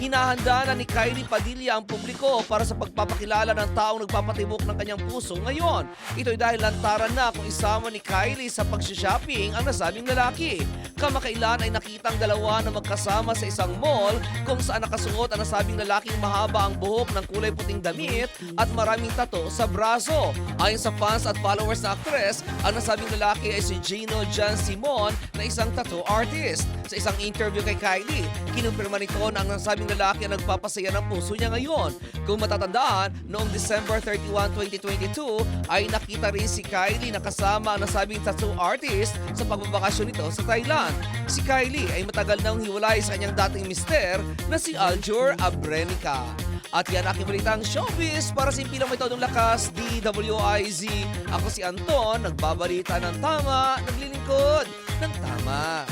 Hinahanda na ni Kylie Padilla ang publiko para sa pagpapakilala ng taong nagpapatibok ng kanyang puso ngayon. Ito'y dahil lantaran na kung isama ni Kylie sa pag-shopping ang nasabing lalaki. Kamakailan ay nakitang dalawa na magkasama sa isang mall kung saan nakasuot ang nasabing lalaking mahaba ang buhok ng kulay puting damit at maraming tato sa braso. Ayon sa fans at followers na aktres, ang nasabing lalaki ay si Gino John Simon na isang tattoo artist. Sa isang interview kay Kylie, kinumpirma nito na ang nasabing lalaki ang nagpapasaya ng puso niya ngayon. Kung matatandaan, noong December 31, 2022 ay nakita rin si Kylie na kasama ang nasabing tattoo artist sa pagbabakasyon nito sa Thailand. Si Kylie ay matagal nang hiwalay sa kanyang dating mister na si Aljur Abrenica. At yan aking balitang showbiz para sa impilang may todong lakas, DWIZ. Ako si Anton, nagbabalita ng tama, naglilingkod ng tama.